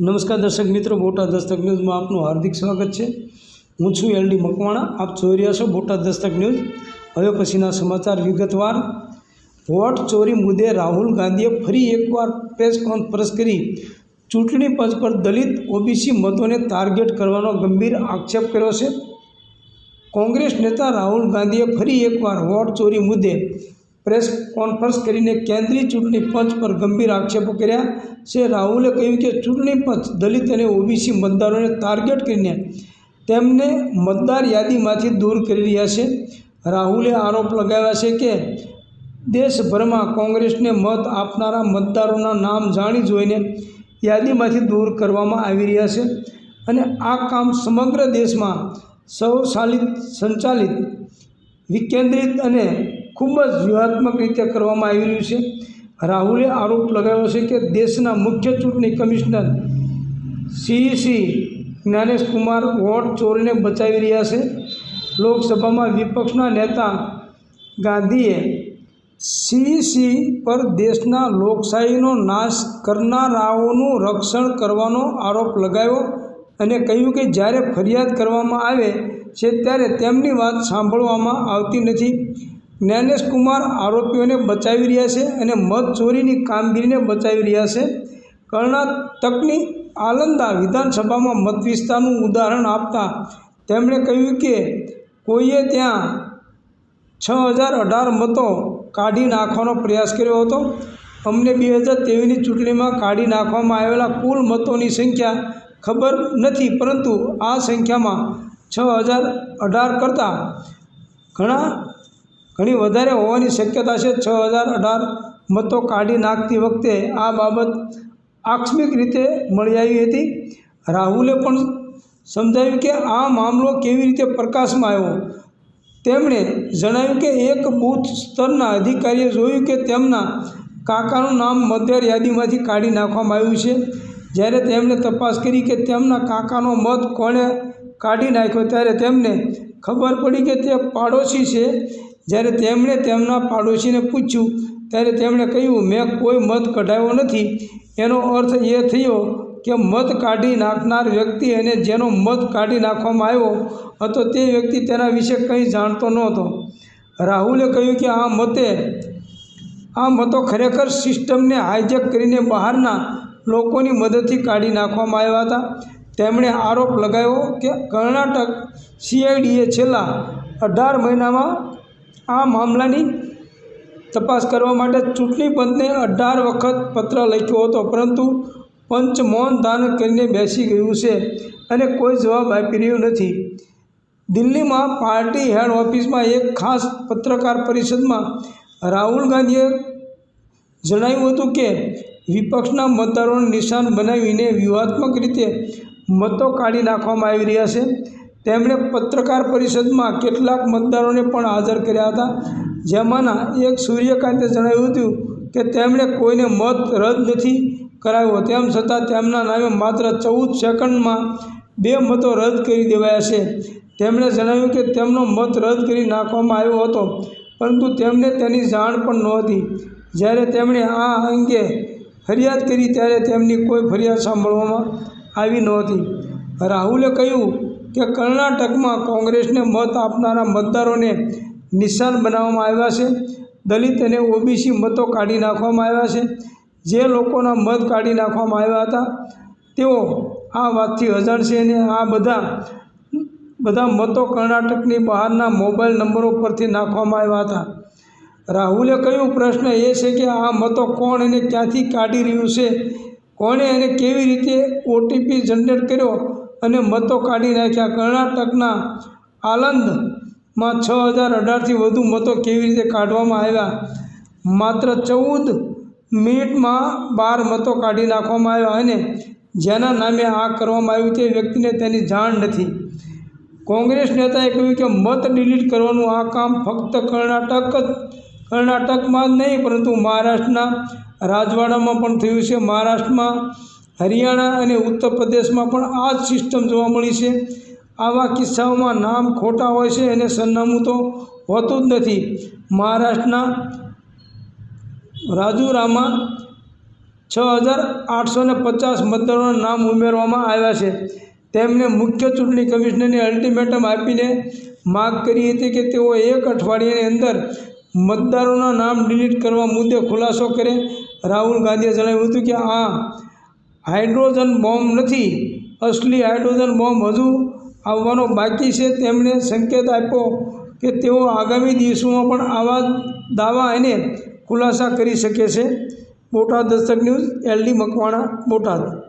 નમસ્કાર દર્શક મિત્રો, બોટાદ દસ્તક ન્યૂઝમાં આપનું હાર્દિક સ્વાગત છે. હું છું એલડી મકવાણા, આપ જોઈ રહ્યા છો બોટાદ દસ્તક ન્યૂઝ. હવે પછીના સમાચાર વિગતવાર. વોટ ચોરી મુદ્દે રાહુલ ગાંધીએ ફરી એકવાર પ્રેસ કોન્ફરન્સ કરી. ચૂંટણી પંચ પર દલિત ઓબીસી મતોને ટાર્ગેટ કરવાનો ગંભીર આક્ષેપ કર્યો છે. કોંગ્રેસ નેતા રાહુલ ગાંધીએ ફરી એકવાર વોટ ચોરી મુદ્દે પ્રેસ કોન્ફરન્સ કરીને કેન્દ્રીય ચૂંટણી પંચ પર ગંભીર આક્ષેપો કર્યા છે. રાહુલે કહ્યું કે ચૂંટણી પંચ, દલિત અને ઓબીસી મતદારોને ટાર્ગેટ કરીને તેમને મતદાર યાદીમાંથી દૂર કરી રહ્યા છે. રાહુલે આરોપ લગાવ્યા છે કે દેશભરમાં કોંગ્રેસને મત આપનારા મતદારોના નામ જાણી જોઈને યાદીમાંથી દૂર કરવામાં આવી રહ્યા છે અને આ કામ સમગ્ર દેશમાં સૌશાલિત સંચાલિત, વિકેન્દ્રિત અને ખૂબ જ વ્યૂહાત્મક રીતે કરવામાં આવી રહ્યું છે. રાહુલે આરોપ લગાવ્યો છે કે દેશના મુખ્ય ચૂંટણી commissioner CEC Gyanesh Kumar vote ચોરીને બચાવી રહ્યા છે. લોકસભામાં વિપક્ષના નેતા ગાંધીએ સીઈસી પર દેશના લોકશાહીનો નાશ કરનારાઓનું રક્ષણ કરવાનો આરોપ લગાવ્યો અને કહ્યું કે જ્યારે ફરિયાદ કરવામાં આવે છે ત્યારે તેમની વાત સાંભળવામાં આવતી નથી. જ્ઞાનેશ કુમાર આરોપીઓને બચાવી રહ્યા છે અને મત ચોરીની કામગીરીને બચાવી રહ્યા છે. કર્ણાટકની આલંદા વિધાનસભામાં મત વિસ્તારનું ઉદાહરણ આપતા તેમણે કહ્યું કે, કોઈએ ત્યાં છ હજાર અઢાર મતો કાઢી નાખવાનો પ્રયાસ કર્યો હતો. અમને બે હજાર ત્રેવીસની ચૂંટણીમાં કાઢી નાખવામાં આવેલા કુલ મતોની સંખ્યા ખબર નથી, પરંતુ આ સંખ્યામાં છ હજાર અઢાર કરતાં ઘણા ઘણી વધારે હોવાની શક્યતા છે. છ હજાર અઢાર મતો કાઢી નાખતી વખતે આ બાબત આકસ્મિક રીતે મળી આવી હતી. રાહુલે પણ સમજાવ્યું કે આ મામલો કેવી રીતે પ્રકાશમાં આવ્યો. તેમણે જણાવ્યું કે એક બૂથ સ્તરના અધિકારીએ જોયું કે તેમના કાકાનું નામ મતદાર યાદીમાંથી કાઢી નાખવામાં આવ્યું છે. જ્યારે તેમણે તપાસ કરી કે તેમના કાકાનો મત કોણે કાઢી નાખ્યો, ત્યારે તેમને ખબર પડી કે તે પાડોશી છે. જ્યારે તેમણે તેમના પાડોશીને પૂછ્યું, ત્યારે તેમણે કહ્યું, મેં કોઈ મત કઢાવ્યો નથી. એનો અર્થ એ થયો કે મત કાઢી નાખનાર વ્યક્તિ અને જેનો મત કાઢી નાખવામાં આવ્યો હતો તે વ્યક્તિ તેના વિશે કંઈ જાણતો નહોતો. રાહુલે કહ્યું કે આ મતે, આ મતો ખરેખર સિસ્ટમને હાઇજેક કરીને બહારના લોકોની મદદથી કાઢી નાખવામાં આવ્યા હતા. તેમણે આરોપ લગાવ્યો કે કર્ણાટક સીઆઈડીએ છેલ્લા અઢાર મહિનામાં આ મામલાની તપાસ કરવા માટે ચૂંટણી પંચને અઢાર વખત પત્ર લખ્યો હતો, પરંતુ પંચ મૌન દાન કરીને બેસી ગયું છે અને કોઈ જવાબ આપી રહ્યું નથી. દિલ્હીમાં પાર્ટી હેડ ઓફિસમાં એક ખાસ પત્રકાર પરિષદમાં રાહુલ ગાંધીએ જણાવ્યું હતું કે, વિપક્ષના મતદારોને નિશાન બનાવીને વ્યૂહાત્મક રીતે મતો કાઢી નાખવામાં આવી રહ્યા છે તેમણે પત્રકાર પરિષદમાં કેટલાક મતદારોને પણ હાજર કર્યા હતા. જેમાંના એક સૂર્યકાંતે જણાવ્યું હતું કે તેમણે કોઈને મત રદ નથી કરાવ્યો તેમ છતાં તેમના નામે માત્ર ચૌદ સેકન્ડમાં બે મતો રદ કરી દેવાયા છે. તેમણે જણાવ્યું કે તેમનો મત રદ કરી નાખવામાં આવ્યો હતો, પરંતુ તેમને તેની જાણ પણ નહોતી. જ્યારે તેમણે આ અંગે ફરિયાદ કરી ત્યારે તેમની કોઈ ફરિયાદ સાંભળવામાં આવી નહોતી. રાહુલે કહ્યું કે કર્ણાટકમાં કોંગ્રેસને મત આપનારા મતદારોને નિશાન બનાવવામાં આવ્યા છે. દલિત અને ઓબીસી મતો કાઢી નાખવામાં આવ્યા છે. જે લોકોના મત કાઢી નાખવામાં આવ્યા હતા, તેઓ આ વાતથી અજાણ છે અને આ બધા બધા મતો કર્ણાટકની બહારના મોબાઈલ નંબરો પરથી નાખવામાં આવ્યા હતા. રાહુલે કહ્યું, પ્રશ્ન એ છે કે આ મતો કોણ અને ક્યાંથી કાઢી રહ્યું છે? કોણે અને કેવી રીતે ઓટીપી જનરેટ કર્યો? અને મતો કાઢી નાખ્યા. કર્ણાટકના આલંદમાં છ હજાર અઢારથી વધુ મતો કેવી રીતે કાઢવામાં આવ્યા? માત્ર ચૌદ મિનિટમાં બાર મતો કાઢી નાખવામાં આવ્યા અને જેના નામે આ કરવામાં આવ્યું તે વ્યક્તિને તેની જાણ નથી. કોંગ્રેસ નેતાએ કહ્યું કે મત ડિલીટ કરવાનું આ કામ ફક્ત કર્ણાટક જ, કર્ણાટકમાં જ નહીં, પરંતુ મહારાષ્ટ્રના રાજવાડામાં પણ થયું છે. મહારાષ્ટ્રમાં હરિયાણા અને ઉત્તર પ્રદેશમાં પણ આ જ સિસ્ટમ જોવા મળી છે. આવા કિસ્સાઓમાં નામ ખોટા હોય છે અને સરનામું તો હોતું જ નથી. મહારાષ્ટ્રના રાજુરામાં છ હજાર આઠસો ને પચાસ મતદારોના નામ ઉમેરવામાં આવ્યા છે. તેમણે મુખ્ય ચૂંટણી કમિશનરને અલ્ટિમેટમ આપીને માગ કરી હતી કે તેઓ એક અઠવાડિયાની અંદર મતદારોના નામ ડિલીટ કરવા મુદ્દે ખુલાસો કરે. રાહુલ ગાંધીએ જણાવ્યું હતું કે આ હાઇડ્રોજન બોમ્બ નથી. અસલી હાઇડ્રોજન બોમ્બ હજુ આવવાનો બાકી છે. તેમણે સંકેત આપ્યો કે તેઓ આગામી દિવસોમાં પણ આવા દાવા અને ખુલાસા કરી શકે છે. Botad Dastak news L D Makwana, Botad.